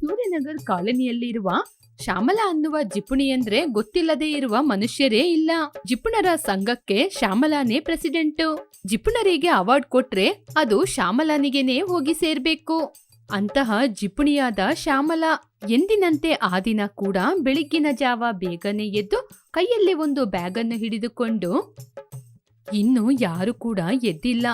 ಸೂರ್ಯನಗರ್ ಕಾಲೋನಿಯಲ್ಲಿರುವ ಶ್ಯಾಮಲಾ ಅನ್ನುವ ಜಿಪುಣಿ ಅಂದ್ರೆ ಗೊತ್ತಿಲ್ಲದೆ ಇರುವ ಮನುಷ್ಯರೇ ಇಲ್ಲ. ಜಿಪುಣರ ಸಂಘಕ್ಕೆ ಶ್ಯಾಮಲಾನೇ ಪ್ರೆಸಿಡೆಂಟ್. ಜಿಪುಣರಿಗೆ ಅವಾರ್ಡ್ ಕೊಟ್ರೆ ಅದು ಶ್ಯಾಮಲಾನಿಗೆನೇ ಹೋಗಿ ಸೇರ್ಬೇಕು. ಅಂತಹ ಜಿಪುಣಿಯಾದ ಶ್ಯಾಮಲಾ ಎಂದಿನಂತೆ ಆ ದಿನ ಕೂಡ ಬೆಳಿಗ್ಗಿನ ಜಾವ ಬೇಗನೆ ಎದ್ದು ಕೈಯಲ್ಲಿ ಒಂದು ಬ್ಯಾಗನ್ನು ಹಿಡಿದುಕೊಂಡು, ಇನ್ನು ಯಾರು ಕೂಡ ಎದ್ದಿಲ್ಲ.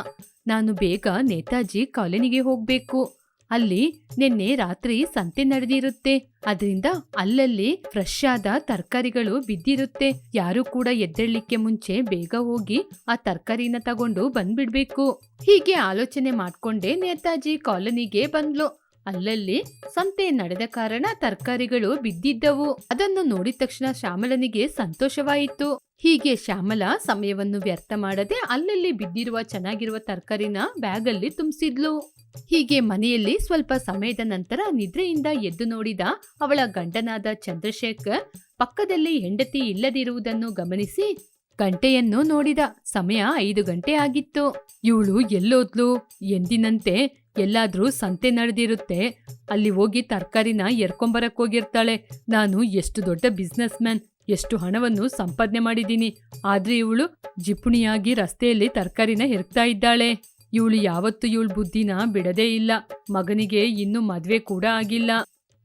ನಾನು ಬೇಗ ನೇತಾಜಿ ಕಾಲೋನಿಗೆ ಹೋಗ್ಬೇಕು. ಅಲ್ಲಿ ನಿನ್ನೆ ರಾತ್ರಿ ಸಂತೆ ನಡೆದಿರುತ್ತೆ. ಅದರಿಂದ ಅಲ್ಲಲ್ಲಿ ಫ್ರೆಶ್ ಆದ ತರಕಾರಿಗಳು ಬಿದ್ದಿರುತ್ತೆ. ಯಾರು ಕೂಡ ಎದ್ದೇಳಲಿಕ್ಕೆ ಮುಂಚೆ ಬೇಗ ಹೋಗಿ ಆ ತರಕಾರಿನ ತಗೊಂಡು ಬಂದ್ಬಿಡ್ಬೇಕು. ಹೀಗೆ ಆಲೋಚನೆ ಮಾಡ್ಕೊಂಡೆ ನೇತಾಜಿ ಕಾಲೋನಿಗೆ ಬಂದ್ಲು. ಅಲ್ಲಲ್ಲಿ ಸಂತೆ ನಡೆದ ಕಾರಣ ತರಕಾರಿಗಳು ಬಿದ್ದಿದ್ದವು. ಅದನ್ನು ನೋಡಿದ ತಕ್ಷಣ ಶ್ಯಾಮಲನಿಗೆ ಸಂತೋಷವಾಯಿತು. ಹೀಗೆ ಶ್ಯಾಮಲ ಸಮಯವನ್ನು ವ್ಯರ್ಥ ಮಾಡದೆ ಅಲ್ಲಲ್ಲಿ ಬಿದ್ದಿರುವ ಚೆನ್ನಾಗಿರುವ ತರಕಾರಿನ ಬ್ಯಾಗಲ್ಲಿ ತುಂಬಿಸಿದ್ಲು. ಹೀಗೆ ಮನೆಯಲ್ಲಿ ಸ್ವಲ್ಪ ಸಮಯದ ನಂತರ ನಿದ್ರೆಯಿಂದ ಎದ್ದು ನೋಡಿದ ಅವಳ ಗಂಡನಾದ ಚಂದ್ರಶೇಖರ್ ಪಕ್ಕದಲ್ಲಿ ಹೆಂಡತಿ ಇಲ್ಲದಿರುವುದನ್ನು ಗಮನಿಸಿ ಗಂಟೆಯನ್ನು ನೋಡಿದ ಸಮಯ ಐದು ಗಂಟೆ ಆಗಿತ್ತು. ಇವಳು ಎಲ್ಲೋದ್ಲು? ಎಂದಿನಂತೆ ಎಲ್ಲಾದ್ರೂ ಸಂತೆ ನಡೆದಿರುತ್ತೆ. ಅಲ್ಲಿ ಹೋಗಿ ತರಕಾರಿನ ಎರ್ಕೊಂಬರಕ್ ಹೋಗಿರ್ತಾಳೆ. ನಾನು ಎಷ್ಟು ದೊಡ್ಡ ಬಿಸ್ನೆಸ್ ಮ್ಯಾನ್ ಎಷ್ಟು ಹಣವನ್ನು ಸಂಪಾದನೆ ಮಾಡಿದ್ದೀನಿ. ಆದ್ರೆ ಇವಳು ಜಿಪುಣಿಯಾಗಿ ರಸ್ತೆಯಲ್ಲಿ ತರಕಾರಿನ ಹೆರ್ಕ್ತಾ ಇದ್ದಾಳೆ. ಇವಳು ಯಾವತ್ತು ಇವಳ ಬುದ್ಧಿನ ಬಿಡದೇ ಇಲ್ಲ. ಮಗನಿಗೆ ಇನ್ನು ಮದ್ವೆ ಕೂಡ ಆಗಿಲ್ಲ.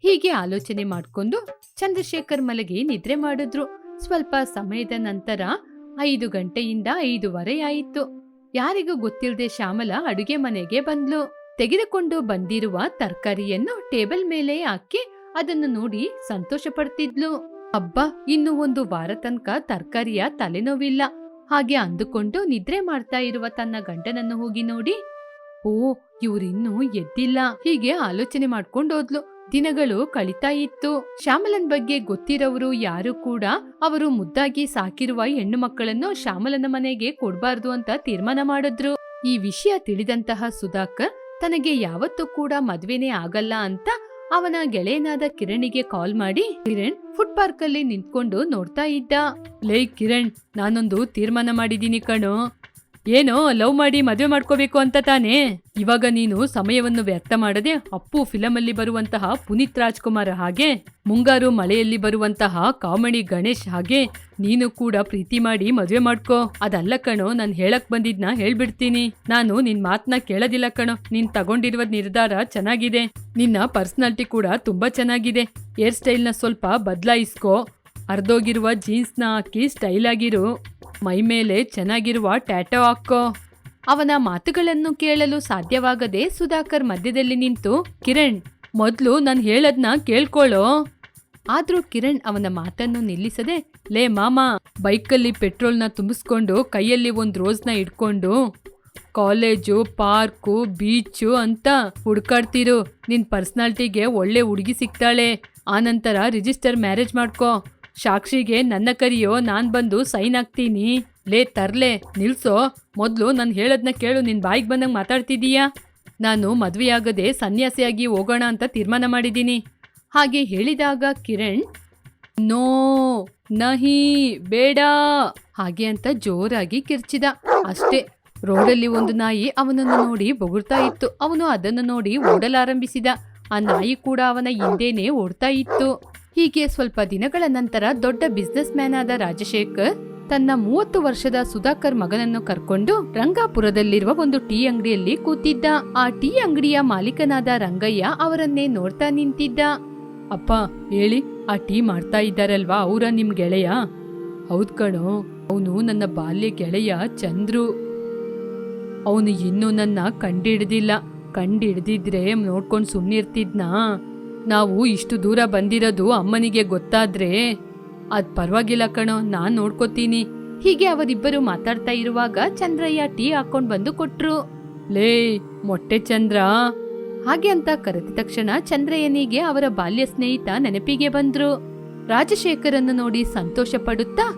ಹೀಗೆ ಆಲೋಚನೆ ಮಾಡ್ಕೊಂಡು ಚಂದ್ರಶೇಖರ್ ಮಲಗಿ ನಿದ್ರೆ ಮಾಡಿದ್ರು. ಸ್ವಲ್ಪ ಸಮಯದ ನಂತರ ಐದು ಗಂಟೆಯಿಂದ ಐದೂವರೆ ಆಯಿತು. ಯಾರಿಗೂ ಗೊತ್ತಿಲ್ಲದೆ ಶ್ಯಾಮಲ ಅಡುಗೆ ಮನೆಗೆ ಬಂದ್ಲು. ತೆಗೆದುಕೊಂಡು ಬಂದಿರುವ ತರಕಾರಿಯನ್ನು ಟೇಬಲ್ ಮೇಲೆ ಹಾಕಿ ಅದನ್ನು ನೋಡಿ ಸಂತೋಷ ಪಡ್ತಿದ್ಲು ಅಬ್ಬ, ಇನ್ನು ಒಂದು ವಾರ ತನಕ ತರಕಾರಿಯ ತಲೆನೋವಿಲ್ಲ. ಹಾಗೆ ಅಂದುಕೊಂಡು ನಿದ್ರೆ ಮಾಡ್ತಾ ಇರುವ ತನ್ನ ಗಂಡನನ್ನು ಹೋಗಿ ನೋಡಿ, ಓ, ಇವರಿನ್ನೂ ಎದ್ದಿಲ್ಲ. ಹೀಗೆ ಆಲೋಚನೆ ಮಾಡ್ಕೊಂಡೋದ್ಲು ದಿನಗಳು ಕಳಿತಾ ಇತ್ತು. ಶ್ಯಾಮಲನ್ ಬಗ್ಗೆ ಗೊತ್ತಿರೋರು ಯಾರು ಕೂಡ ಅವರು ಮುದ್ದಾಗಿ ಸಾಕಿರುವ ಹೆಣ್ಣು ಮಕ್ಕಳನ್ನು ಶ್ಯಾಮಲನ ಮನೆಗೆ ಕೊಡಬಾರದು ಅಂತ ತೀರ್ಮಾನ ಮಾಡಿದ್ರು. ಈ ವಿಷಯ ತಿಳಿದಂತಹ ಸುಧಾಕರ್ ತನಗೆ ಯಾವತ್ತೂ ಕೂಡ ಮದ್ವೆನೇ ಆಗಲ್ಲ ಅಂತ ಅವನ ಗೆಳೆಯನಾದ ಕಿರಣಿಗೆ ಕಾಲ್ ಮಾಡಿ, ಕಿರಣ್ ಫುಡ್ ಪಾರ್ಕ್ ಅಲ್ಲಿ ನಿಂತ್ಕೊಂಡು ನೋಡ್ತಾ ಇದ್ದ. ಲೇ ಕಿರಣ್, ನಾನೊಂದು ತೀರ್ಮಾನ ಮಾಡಿದೀನಿ ಕಣೋ. ಏನೋ ಲವ್ ಮಾಡಿ ಮದುವೆ ಮಾಡ್ಕೋಬೇಕು ಅಂತ ತಾನೇ. ಇವಾಗ ನೀನು ಸಮಯವನ್ನು ವ್ಯರ್ಥ ಮಾಡದೆ ಅಪ್ಪು ಫಿಲಂ ಅಲ್ಲಿ ಬರುವಂತಹ ಪುನೀತ್ ರಾಜ್ಕುಮಾರ್ ಹಾಗೆ, ಮುಂಗಾರು ಮಳೆಯಲ್ಲಿ ಬರುವಂತಹ ಕಾಮಿಡಿ ಗಣೇಶ್ ಹಾಗೆ ನೀನು ಕೂಡ ಪ್ರೀತಿ ಮಾಡಿ ಮದುವೆ ಮಾಡ್ಕೋ. ಅದಲ್ಲ ಕಣೋ, ನಾನು ಹೇಳಕ್ ಬಂದಿದ್ನ ಹೇಳ್ಬಿಡ್ತೀನಿ. ನಾನು ನಿನ್ ಮಾತನ್ನ ಕೇಳೋದಿಲ್ಲ ಕಣೋ. ನೀನ್ ತಗೊಂಡಿರುವ ನಿರ್ಧಾರ ಚೆನ್ನಾಗಿದೆ. ನಿನ್ನ ಪರ್ಸನಾಲಿಟಿ ಕೂಡ ತುಂಬಾ ಚೆನ್ನಾಗಿದೆ. ಹೇರ್ ಸ್ಟೈಲ್ನ ಸ್ವಲ್ಪ ಬದಲಾಯಿಸ್ಕೋ. ಅರ್ಧೋಗಿರುವ ಜೀನ್ಸ್ನ ಹಾಕಿ ಸ್ಟೈಲ್ ಆಗಿರು ಮೈ ಮೇಲೆ ಚೆನ್ನಾಗಿರುವ ಟ್ಯಾಟೋ ಹಾಕೋ. ಅವನ ಮಾತುಗಳನ್ನು ಕೇಳಲು ಸಾಧ್ಯವಾಗದೆ ಸುಧಾಕರ್ ಮಧ್ಯದಲ್ಲಿ ನಿಂತು, ಕಿರಣ್, ಮೊದ್ಲು ನಾನು ಹೇಳದ್ನ ಕೇಳ್ಕೊಳ್ಳೋ ಆದ್ರೂ ಕಿರಣ್ ಅವನ ಮಾತನ್ನು ನಿಲ್ಲಿಸದೆ, ಲೇ ಮಾಮ, ಬೈಕಲ್ಲಿ ಪೆಟ್ರೋಲ್ನ ತುಂಬಿಸ್ಕೊಂಡು ಕೈಯಲ್ಲಿ ಒಂದು ರೋಸ್ನ ಇಟ್ಕೊಂಡು, ಕಾಲೇಜು, ಪಾರ್ಕು, ಬೀಚು ಅಂತ ಹುಡ್ಕಾಡ್ತಿರು. ನಿನ್ ಪರ್ಸ್ನಾಲ್ಟಿಗೆ ಒಳ್ಳೆ ಹುಡುಗಿ ಸಿಗ್ತಾಳೆ. ಆನಂತರ ರಿಜಿಸ್ಟರ್ ಮ್ಯಾರೇಜ್ ಮಾಡ್ಕೋ. ಸಾಕ್ಷಿಗೆ ನನ್ನ ಕರಿಯೋ, ನಾನ್ ಬಂದು ಸೈನ್ ಹಾಕ್ತೀನಿ. ಲೇ ತರ್ಲೆ, ನಿಲ್ಸೋ. ಮೊದ್ಲು ನಾನು ಹೇಳದ್ನ ಕೇಳು, ನಿನ್ ಬಾಯಿಗೆ ಬಂದಂಗೆ ಮಾತಾಡ್ತಿದೀಯಾ? ನಾನು ಮದುವೆಯಾಗದೆ ಸನ್ಯಾಸಿಯಾಗಿ ಹೋಗೋಣ ಅಂತ ತೀರ್ಮಾನ ಮಾಡಿದ್ದೀನಿ ಹಾಗೆ ಹೇಳಿದಾಗ ಕಿರಣ್, ನೋ, ನಹಿ, ಬೇಡ. ಹಾಗೆ ಅಂತ ಜೋರಾಗಿ ಕಿರ್ಚಿದ. ಅಷ್ಟೇ, ರೋಡಲ್ಲಿ ಒಂದು ನಾಯಿ ಅವನನ್ನು ನೋಡಿ ಬೊಗುಳ್ತಾ ಇತ್ತು. ಅವನು ಅದನ್ನು ನೋಡಿ ಓಡಲಾರಂಭಿಸಿದ. ಆ ನಾಯಿ ಕೂಡ ಅವನ ಹಿಂದೆನೇ ಓಡ್ತಾ ಇತ್ತು. ಹೀಗೆ ಸ್ವಲ್ಪ ದಿನಗಳ ನಂತರ ದೊಡ್ಡ ಬಿಸ್ನೆಸ್ ಮ್ಯಾನ್ ಆದ ರಾಜಶೇಖರ್ ತನ್ನ ಮೂವತ್ತು ವರ್ಷದ ಸುಧಾಕರ್ ಮಗನನ್ನು ಕರ್ಕೊಂಡು ರಂಗಾಪುರದಲ್ಲಿರುವ ಒಂದು ಟೀ ಅಂಗಡಿಯಲ್ಲಿ ಕೂತಿದ್ದ. ಆ ಟೀ ಅಂಗಡಿಯ ಮಾಲೀಕನಾದ ರಂಗಯ್ಯ ಅವರನ್ನೇ ನೋಡ್ತಾ ನಿಂತಿದ್ದ. ಅಪ್ಪ, ಹೇಳಿ, ಆ ಟೀ ಮಾಡ್ತಾ ಇದ್ದಾರಲ್ವಾ ಅವರ ನಿಮ್ ಗೆಳೆಯ? ಹೌದ್ ಕಣೋ, ಅವನು ನನ್ನ ಬಾಲ್ಯ ಗೆಳೆಯ ಚಂದ್ರು. ಅವನು ಇನ್ನೂ ನನ್ನ ಕಂಡಿಡ್ದಿಲ್ಲ. ಕಂಡಿಡ್ದಿದ್ರೆ ನೋಡ್ಕೊಂಡು ಸುಮ್ಮನಿರ್ತಿದ್ನಾ ನಾವು ಇಷ್ಟು ದೂರ ಬಂದಿರೋದು ಅಮ್ಮನಿಗೆ ಗೊತ್ತಾದ್ರೆ ಅದ್ ಪರವಾಗಿಲ್ಲ ಕಣೋ, ನಾನ್ ನೋಡ್ಕೋತೀನಿ. ಹೀಗೆ ಅವರಿಬ್ಬರು ಮಾತಾಡ್ತಾ ಇರುವಾಗ ಚಂದ್ರಯ್ಯ ಟೀ ಹಾಕೊಂಡ್ ಬಂದು ಕೊಟ್ರು. ಲೇ, ಮೊಟ್ಟೆ ಚಂದ್ರ. ಹಾಗೆ ಅಂತ ಕರೆದ ತಕ್ಷಣ ಚಂದ್ರಯ್ಯನಿಗೆ ಅವರ ಬಾಲ್ಯ ಸ್ನೇಹಿತ ನೆನಪಿಗೆ ಬಂದ್ರು. ರಾಜಶೇಖರನ್ನು ನೋಡಿ ಸಂತೋಷ ಪಡುತ್ತಾ,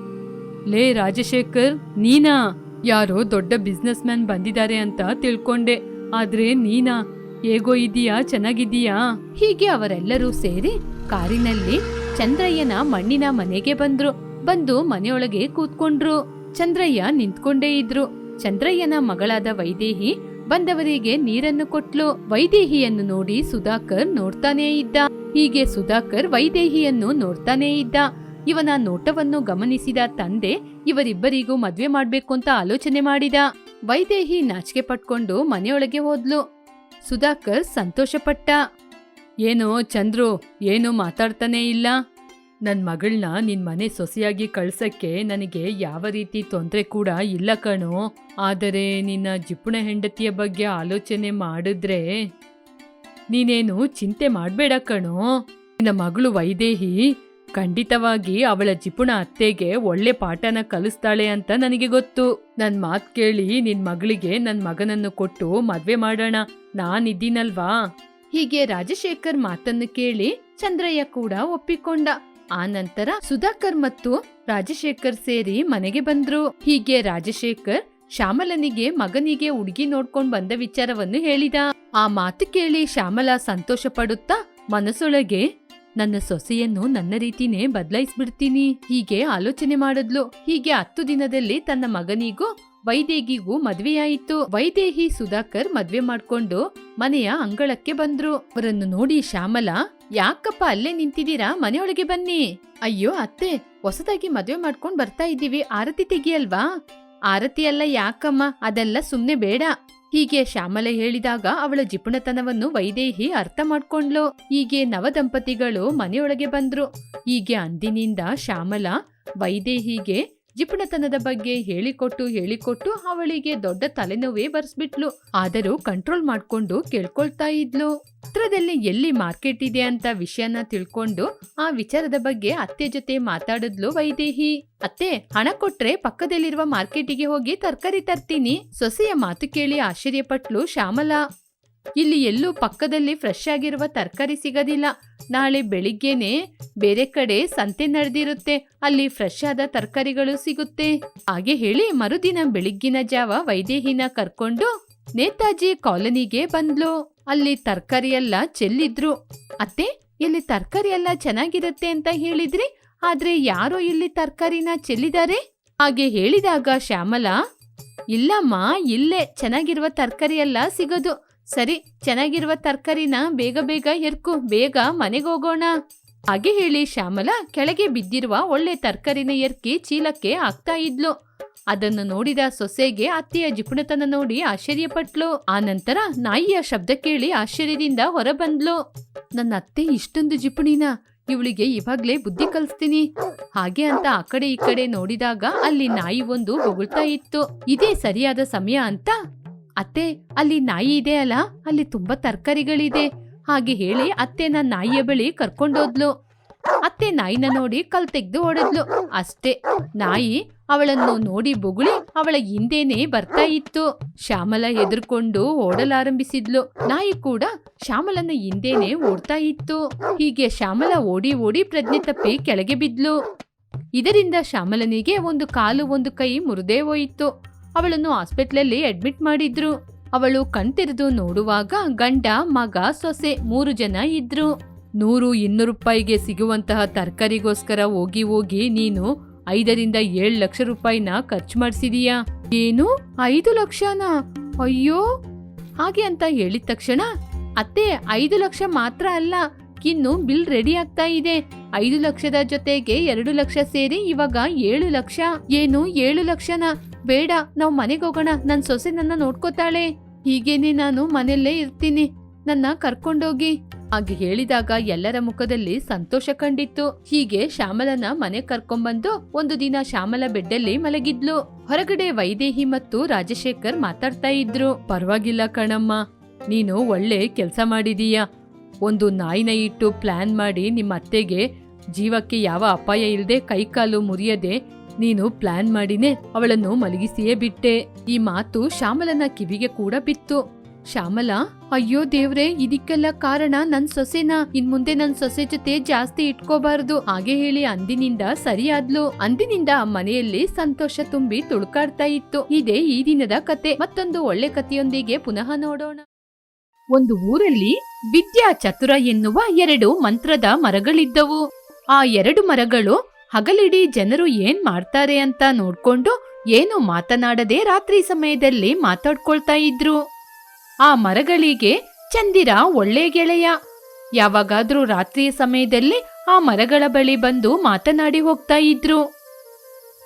ಲೇ ರಾಜಶೇಖರ್, ನೀನಾ? ಯಾರೋ ದೊಡ್ಡ ಬಿಸ್ನೆಸ್ ಮ್ಯಾನ್ ಬಂದಿದ್ದಾರೆ ಅಂತ ತಿಳ್ಕೊಂಡೆ. ಆದ್ರೆ ನೀನಾ? ಹೇಗೋ ಇದೀಯಾ ಚೆನ್ನಾಗಿದೀಯಾ ಹೀಗೆ ಅವರೆಲ್ಲರೂ ಸೇರಿ ಕಾರಿನಲ್ಲಿ ಚಂದ್ರಯ್ಯನ ಮಣ್ಣಿನ ಮನೆಗೆ ಬಂದ್ರು. ಬಂದು ಮನೆಯೊಳಗೆ ಕೂತ್ಕೊಂಡ್ರು. ಚಂದ್ರಯ್ಯ ನಿಂತ್ಕೊಂಡೇ ಇದ್ರು. ಚಂದ್ರಯ್ಯನ ಮಗಳಾದ ವೈದೇಹಿ ಬಂದವರಿಗೆ ನೀರನ್ನು ಕೊಟ್ಲು. ವೈದೇಹಿಯನ್ನು ನೋಡಿ ಸುಧಾಕರ್ ನೋಡ್ತಾನೇ ಇದ್ದ. ಹೀಗೆ ಸುಧಾಕರ್ ವೈದೇಹಿಯನ್ನು ನೋಡ್ತಾನೇ ಇದ್ದ. ಇವನ ನೋಟವನ್ನು ಗಮನಿಸಿದ ತಂದೆ ಇವರಿಬ್ಬರಿಗೂ ಮದ್ವೆ ಮಾಡ್ಬೇಕು ಅಂತ ಆಲೋಚನೆ ಮಾಡಿದ. ವೈದೇಹಿ ನಾಚಿಕೆ ಪಟ್ಕೊಂಡು ಮನೆಯೊಳಗೆ ಹೋದ್ಲು. ಸುಧಾಕರ್ ಸಂತೋಷಪಟ್ಟ. ಏನೋ ಚಂದ್ರು, ಏನು ಮಾತಾಡ್ತಾನೇ ಇಲ್ಲ. ನನ್ ಮಗಳನ್ನ ನಿನ್ ಮನೆ ಸೊಸೆಯಾಗಿ ಕಳ್ಸಕ್ಕೆ ನನಗೆ ಯಾವ ರೀತಿ ತೊಂದರೆ ಕೂಡ ಇಲ್ಲ ಕಣೋ. ಆದರೆ ನಿನ್ನ ಜಿಪ್ಪುಣ ಹೆಂಡತಿಯ ಬಗ್ಗೆ ಆಲೋಚನೆ ಮಾಡಿದ್ರೆ ನೀನೇನು ಚಿಂತೆ ಮಾಡ್ಬೇಡ ಕಣೋ. ನಿನ್ನ ಮಗಳು ವೈದೇಹಿ ಖಂಡಿತವಾಗಿ ಅವಳ ಜಿಪುಣ ಅತ್ತೆಗೆ ಒಳ್ಳೆ ಪಾಠನ ಕಲಿಸ್ತಾಳೆ ಅಂತ ನನಗೆ ಗೊತ್ತು. ನನ್ ಮಾತ್ ಕೇಳಿ ನಿನ್ ಮಗಳಿಗೆ ನನ್ ಮಗನನ್ನು ಕೊಟ್ಟು ಮದ್ವೆ ಮಾಡೋಣ. ನಾನಿದ್ದೀನಲ್ವಾ? ಹೀಗೆ ರಾಜಶೇಖರ್ ಮಾತನ್ನು ಕೇಳಿ ಚಂದ್ರಯ್ಯ ಕೂಡ ಒಪ್ಪಿಕೊಂಡ. ಆ ನಂತರ ಸುಧಾಕರ್ ಮತ್ತು ರಾಜಶೇಖರ್ ಸೇರಿ ಮನೆಗೆ ಬಂದ್ರು. ಹೀಗೆ ರಾಜಶೇಖರ್ ಶ್ಯಾಮಲನಿಗೆ ಮಗನಿಗೆ ಹುಡುಗಿ ನೋಡ್ಕೊಂಡ್ ಬಂದ ವಿಚಾರವನ್ನು ಹೇಳಿದ. ಆ ಮಾತು ಕೇಳಿ ಶ್ಯಾಮಲ ಸಂತೋಷ ಪಡುತ್ತಾ ಮನಸ್ಸೊಳಗೆ ನನ್ನ ಸೊಸೆಯನ್ನು ನನ್ನ ರೀತಿನೇ ಬದಲಾಯಿಸ್ಬಿಡ್ತೀನಿ. ಹೀಗೆ ಆಲೋಚನೆ ಮಾಡಿದ್ಲು. ಹೀಗೆ ಹತ್ತು ದಿನದಲ್ಲಿ ತನ್ನ ಮಗನಿಗೂ ವೈದೇಹಿಗೂ ಮದ್ವೆಯಾಯಿತು. ವೈದೇಹಿ ಸುಧಾಕರ್ ಮದ್ವೆ ಮಾಡ್ಕೊಂಡು ಮನೆಯ ಅಂಗಳಕ್ಕೆ ಬಂದ್ರು. ಅವರನ್ನು ನೋಡಿ ಶ್ಯಾಮಲ, ಯಾಕಪ್ಪ ಅಲ್ಲೇ ನಿಂತಿದ್ದೀರಾ? ಮನೆಯೊಳಗೆ ಬನ್ನಿ. ಅಯ್ಯೋ ಅತ್ತೆ, ಹೊಸದಾಗಿ ಮದ್ವೆ ಮಾಡ್ಕೊಂಡ್ ಬರ್ತಾ ಇದ್ದೀವಿ. ಆರತಿ ತೆಗಿಯಲ್ವಾ? ಆರತಿ ಅಲ್ಲ ಯಾಕಮ್ಮ, ಅದೆಲ್ಲ ಸುಮ್ನೆ ಬೇಡ. ಹೀಗೆ ಶ್ಯಾಮಲೆ ಹೇಳಿದಾಗ ಅವಳ ಜಿಪುಣತನವನ್ನು ವೈದೇಹಿ ಅರ್ಥ ಮಾಡ್ಕೊಂಡ್ಲು. ಹೀಗೆ ನವದಂಪತಿಗಳು ಮನೆಯೊಳಗೆ ಬಂದ್ರು. ಹೀಗೆ ಅಂದಿನಿಂದ ಶ್ಯಾಮಲ ವೈದೇಹಿಗೆ ಜಿಪುಣತನದ ಬಗ್ಗೆ ಹೇಳಿಕೊಟ್ಟು ಹೇಳಿಕೊಟ್ಟು ಅವಳಿಗೆ ದೊಡ್ಡ ತಲೆನೋವೇ ಬರ್ಸ್ಬಿಟ್ಲು. ಆದರೂ ಕಂಟ್ರೋಲ್ ಮಾಡ್ಕೊಂಡು ಕೇಳ್ಕೊಳ್ತಾ ಇದ್ಲು. ಹತ್ರದಲ್ಲಿ ಎಲ್ಲಿ ಮಾರ್ಕೆಟ್ ಇದೆ ಅಂತ ವಿಷಯನ ತಿಳ್ಕೊಂಡು ಆ ವಿಚಾರದ ಬಗ್ಗೆ ಅತ್ತೆ ಜೊತೆ ಮಾತಾಡಿದ್ಲು ವೈದೇಹಿ. ಅತ್ತೆ, ಹಣ ಕೊಟ್ರೆ ಪಕ್ಕದಲ್ಲಿರುವ ಮಾರ್ಕೆಟಿಗೆ ಹೋಗಿ ತರಕಾರಿ ತರ್ತೀನಿ. ಸೊಸೆಯ ಮಾತು ಕೇಳಿ ಆಶ್ಚರ್ಯಪಟ್ಲು ಶ್ಯಾಮಲಾ. ಇಲ್ಲಿ ಎಲ್ಲೂ ಪಕ್ಕದಲ್ಲಿ ಫ್ರೆಶ್ ಆಗಿರುವ ತರಕಾರಿ ಸಿಗೋದಿಲ್ಲ. ನಾಳೆ ಬೆಳಿಗ್ಗೆನೆ ಬೇರೆ ಕಡೆ ಸಂತೆ ನಡೆದಿರುತ್ತೆ. ಅಲ್ಲಿ ಫ್ರೆಶ್ ಆದ ತರಕಾರಿಗಳು ಸಿಗುತ್ತೆ. ಹಾಗೆ ಹೇಳಿ ಮರುದಿನ ಬೆಳಿಗ್ಗಿನ ಜಾವ ವೈದೇಹಿನ ಕರ್ಕೊಂಡು ನೇತಾಜಿ ಕಾಲೋನಿಗೆ ಬಂದ್ಲು. ಅಲ್ಲಿ ತರಕಾರಿ ಎಲ್ಲ ಚೆಲ್ಲಿದ್ರು. ಅತ್ತೆ, ಇಲ್ಲಿ ತರಕಾರಿ ಎಲ್ಲ ಚೆನ್ನಾಗಿರುತ್ತೆ ಅಂತ ಹೇಳಿದ್ರಿ? ಆದ್ರೆ ಯಾರೋ ಇಲ್ಲಿ ತರಕಾರಿನ ಚೆಲ್ಲಿದ್ದಾರೆ? ಹಾಗೆ ಹೇಳಿದಾಗ ಶ್ಯಾಮಲಾ, ಇಲ್ಲಮ್ಮ, ಇಲ್ಲೇ ಚೆನ್ನಾಗಿರುವ ತರಕಾರಿ ಎಲ್ಲ ಸಿಗೋದು. ಸರಿ, ಚೆನ್ನಾಗಿರುವ ತರಕಾರಿನ ಬೇಗ ಬೇಗ ಎರ್ಕು, ಬೇಗ ಮನೆಗೆ ಹೋಗೋಣ. ಹಾಗೆ ಹೇಳಿ ಶ್ಯಾಮಲ ಕೆಳಗೆ ಬಿದ್ದಿರುವ ಒಳ್ಳೆ ತರಕಾರಿನ ಎರ್ಕಿ ಚೀಲಕ್ಕೆ ಹಾಕ್ತಾ ಇದ್ಲು. ಅದನ್ನು ನೋಡಿದ ಸೊಸೆಗೆ ಅತ್ತೆಯ ಜಿಪುಣತನ ನೋಡಿ ಆಶ್ಚರ್ಯಪಟ್ಲು. ಆ ನಂತರ ನಾಯಿಯ ಶಬ್ದ ಕೇಳಿ ಆಶ್ಚರ್ಯದಿಂದ ಹೊರಬಂದ್ಲು. ನನ್ನ ಅತ್ತೆ ಇಷ್ಟೊಂದು ಜಿಪುಣಿನ? ಇವಳಿಗೆ ಇವಾಗ್ಲೇ ಬುದ್ಧಿ ಕಲಿಸ್ತೀನಿ. ಹಾಗೆ ಅಂತ ಆ ಕಡೆ ಈ ಕಡೆ ನೋಡಿದಾಗ ಅಲ್ಲಿ ನಾಯಿ ಒಂದು ಬೊಗಳ್ತಾ ಇತ್ತು. ಇದೇ ಸರಿಯಾದ ಸಮಯ ಅಂತ ಅತ್ತೆ, ಅಲ್ಲಿ ನಾಯಿ ಇದೆ ಅಲ್ಲ? ಅಲ್ಲಿ ತುಂಬಾ ತರಕಾರಿಗಳಿದೆ. ಹಾಗೆ ಹೇಳಿ ಅತ್ತೆನ ನಾಯಿಯ ಬಳಿ ಕರ್ಕೊಂಡೋದ್ಲು. ಅತ್ತೆ ನಾಯಿನ ನೋಡಿ ಕಲ್ ತೆಗ್ದು ಓಡಿದ್ಲು ಅಷ್ಟೇ. ನಾಯಿ ಅವಳನ್ನು ನೋಡಿ ಬೊಗುಳಿ ಅವಳ ಹಿಂದೆನೆ ಬರ್ತಾ ಇತ್ತು. ಶ್ಯಾಮಲ ಎದುರ್ಕೊಂಡು ಓಡಲಾರಂಭಿಸಿದ್ಲು. ನಾಯಿ ಕೂಡ ಶ್ಯಾಮಲನ ಹಿಂದೆನೆ ಓಡ್ತಾ ಇತ್ತು. ಹೀಗೆ ಶ್ಯಾಮಲ ಓಡಿ ಓಡಿ ಪ್ರಜ್ಞೆ ತಪ್ಪಿ ಕೆಳಗೆ ಬಿದ್ಲು. ಇದರಿಂದ ಶ್ಯಾಮಲನಿಗೆ ಒಂದು ಕಾಲು ಒಂದು ಕೈ ಮುರಿದೇ ಹೋಯಿತು. ಅವಳನ್ನು ಹಾಸ್ಪಿಟ್ಲಲ್ಲಿ ಅಡ್ಮಿಟ್ ಮಾಡಿದ್ರು. ಅವಳು ಕಣ್ತೆರೆದು ನೋಡುವಾಗ ಗಂಡ, ಮಗ, ಸೊಸೆ ಮೂರು ಜನ ಇದ್ರು. ನೂರು ಇನ್ನೂರು ರೂಪಾಯಿಗೆ ಸಿಗುವಂತಹ ತರಕಾರಿಗೋಸ್ಕರ ಹೋಗಿ ಹೋಗಿ ನೀನು ಐದರಿಂದ ಏಳು ಲಕ್ಷ ರೂಪಾಯಿನ ಖರ್ಚು ಮಾಡಿಸಿದೀಯಾ? ಏನು? ಐದು ಲಕ್ಷನಾ? ಅಯ್ಯೋ! ಹಾಗೆ ಅಂತ ಹೇಳಿದ ತಕ್ಷಣ, ಅತ್ತೆ, ಐದು ಲಕ್ಷ ಮಾತ್ರ ಅಲ್ಲ ಇನ್ನು ಬಿಲ್ ರೆಡಿ ಆಗ್ತಾ ಇದೆ. ಐದು ಲಕ್ಷದ ಜೊತೆಗೆ ಎರಡು ಲಕ್ಷ ಸೇರಿ ಇವಾಗ ಏಳು ಲಕ್ಷ. ಏನು ಏಳು ಲಕ್ಷನ? ಬೇಡ, ನಾವು ಮನೆಗೆ ಹೋಗೋಣ. ನನ್ನ ಸೊಸೆ ನನ್ನ ನೋಡ್ಕೋತಾಳೆ. ಹೀಗೇನೆ ನಾನು ಮನೆಯಲ್ಲೇ ಇರ್ತೀನಿ. ನನ್ನ ಕರ್ಕೊಂಡೋಗಿ. ಹಾಗೆ ಹೇಳಿದಾಗ ಎಲ್ಲರ ಮುಖದಲ್ಲಿ ಸಂತೋಷ ಕಂಡಿತ್ತು. ಹೀಗೆ ಶ್ಯಾಮಲನ ಮನೆ ಕರ್ಕೊಂಬಂದು ಒಂದು ದಿನ ಶ್ಯಾಮಲ ಬೆಡ್ಡಲ್ಲಿ ಮಲಗಿದ್ಲು. ಹೊರಗಡೆ ವೈದೇಹಿ ಮತ್ತು ರಾಜಶೇಖರ್ ಮಾತಾಡ್ತಾ ಇದ್ರು. ಪರವಾಗಿಲ್ಲ ಕಣಮ್ಮ. ನೀನು ಒಳ್ಳೆ ಕೆಲಸ ಮಾಡಿದೀಯ? ಒಂದು ನಾಯಿನ ಇಟ್ಟು ಪ್ಲಾನ್ ಮಾಡಿ ನಿಮ್ಮ ಅತ್ತೆಗೆ, ಜೀವಕ್ಕೆ ಯಾವ ಅಪಾಯ ಇಲ್ಲದೆ ಕೈಕಾಲು ಮುರಿಯದೆ ನೀನು ಪ್ಲಾನ್ ಮಾಡಿನೇ, ಅವಳನ್ನು ಮಲಗಿಸಿಯೇ ಬಿಟ್ಟೆ. ಈ ಮಾತು ಶ್ಯಾಮಲನ ಕಿವಿಗೆ ಕೂಡ ಬಿತ್ತು. ಶ್ಯಾಮಲ, ಅಯ್ಯೋ ದೇವ್ರೆ, ಇದಕ್ಕೆಲ್ಲ ಕಾರಣ ನನ್ ಸೊಸೆನ? ಇನ್ ಮುಂದೆ ನನ್ ಸೊಸೆ ಜೊತೆ ಜಾಸ್ತಿ ಇಟ್ಕೋಬಾರದು. ಹಾಗೆ ಹೇಳಿ ಅಂದಿನಿಂದ ಸರಿಯಾದ್ಲು. ಅಂದಿನಿಂದ ಮನೆಯಲ್ಲಿ ಸಂತೋಷ ತುಂಬಿ ತುಳುಕಾಡ್ತಾ ಇತ್ತು. ಇದೇ ಈ ದಿನದ ಕತೆ. ಮತ್ತೊಂದು ಒಳ್ಳೆ ಕಥೆಯೊಂದಿಗೆ ಪುನಃ ನೋಡೋಣ. ಒಂದು ಊರಲ್ಲಿ ವಿದ್ಯಾ ಚತುರ ಎನ್ನುವ ಎರಡು ಮಂತ್ರದ ಮರಗಳಿದ್ದವು. ಆ ಎರಡು ಮರಗಳು ಹಗಲಿಡೀ ಜನರು ಏನ್ ಮಾಡ್ತಾರೆ ಅಂತ ನೋಡ್ಕೊಂಡು ಏನು ಮಾತನಾಡದೆ ರಾತ್ರಿ ಸಮಯದಲ್ಲಿ ಮಾತಾಡ್ಕೊಳ್ತಾ ಇದ್ರು. ಆ ಮರಗಳಿಗೆ ಚಂದಿರ ಒಳ್ಳೆ ಗೆಳೆಯ. ಯಾವಾಗಾದ್ರೂ ರಾತ್ರಿಯ ಸಮಯದಲ್ಲಿ ಆ ಮರಗಳ ಬಳಿ ಬಂದು ಮಾತನಾಡಿ ಹೋಗ್ತಾ ಇದ್ರು.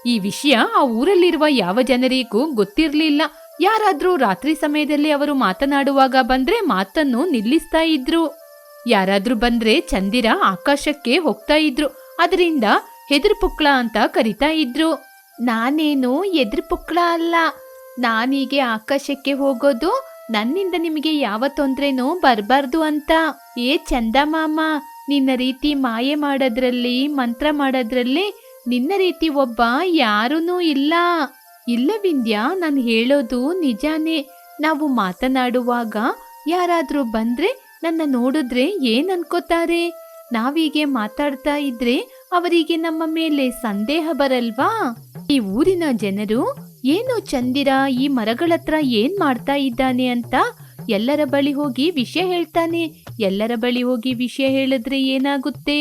ಈ ವಿಷಯ ಆ ಊರಲ್ಲಿರುವ ಯಾವ ಜನರಿಗೂ ಗೊತ್ತಿರ್ಲಿಲ್ಲ. ಯಾರಾದ್ರೂ ರಾತ್ರಿ ಸಮಯದಲ್ಲಿ ಅವರು ಮಾತನಾಡುವಾಗ ಬಂದ್ರೆ ಮಾತನ್ನು ನಿಲ್ಲಿಸ್ತಾ ಇದ್ರು. ಯಾರಾದ್ರೂ ಬಂದ್ರೆ ಚಂದಿರ ಆಕಾಶಕ್ಕೆ ಹೋಗ್ತಾ ಇದ್ರು. ಅದರಿಂದ ಹೆದರ್ಪುಕ್ಳ ಅಂತ ಕರಿತಾ ಇದ್ರು. ನಾನೇನು ಎದುರುಪುಕ್ಳ ಅಲ್ಲ. ನಾನೀಗೆ ಆಕಾಶಕ್ಕೆ ಹೋಗೋದು, ನನ್ನಿಂದ ನಿಮಗೆ ಯಾವ ತೊಂದ್ರೆನೂ ಬರಬಾರ್ದು ಅಂತ. ಏ ಚಂದ ಮಾಮ, ನಿನ್ನ ರೀತಿ ಮಾಯೆ ಮಾಡೋದ್ರಲ್ಲಿ, ಮಂತ್ರ ಮಾಡೋದ್ರಲ್ಲಿ ನಿನ್ನ ರೀತಿ ಒಬ್ಬ ಯಾರೂ ಇಲ್ಲ. ಇಲ್ಲ ವಿಂದ್ಯಾ, ನಾನು ಹೇಳೋದು ನಿಜಾನೇ ನಾವು ಮಾತನಾಡುವಾಗ ಯಾರಾದ್ರೂ ಬಂದ್ರೆ ನನ್ನ ನೋಡಿದ್ರೆ ಏನ್ ಅನ್ಕೋತಾರೆ? ನಾವೀಗೆ ಮಾತಾಡ್ತಾ ಇದ್ರೆ ಅವರಿಗೆ ನಮ್ಮ ಮೇಲೆ ಸಂದೇಹ ಬರಲ್ವಾ? ಈ ಊರಿನ ಜನರು ಏನು ಚಂದಿರ, ಈ ಮರಗಳತ್ರ ಏನ್ ಮಾಡ್ತಾ ಇದ್ದಾನೆ ಅಂತ ಎಲ್ಲರ ಬಳಿ ಹೋಗಿ ವಿಷಯ ಹೇಳ್ತಾನೆ. ಎಲ್ಲರ ಬಳಿ ಹೋಗಿ ವಿಷಯ ಹೇಳಿದ್ರೆ ಏನಾಗುತ್ತೆ?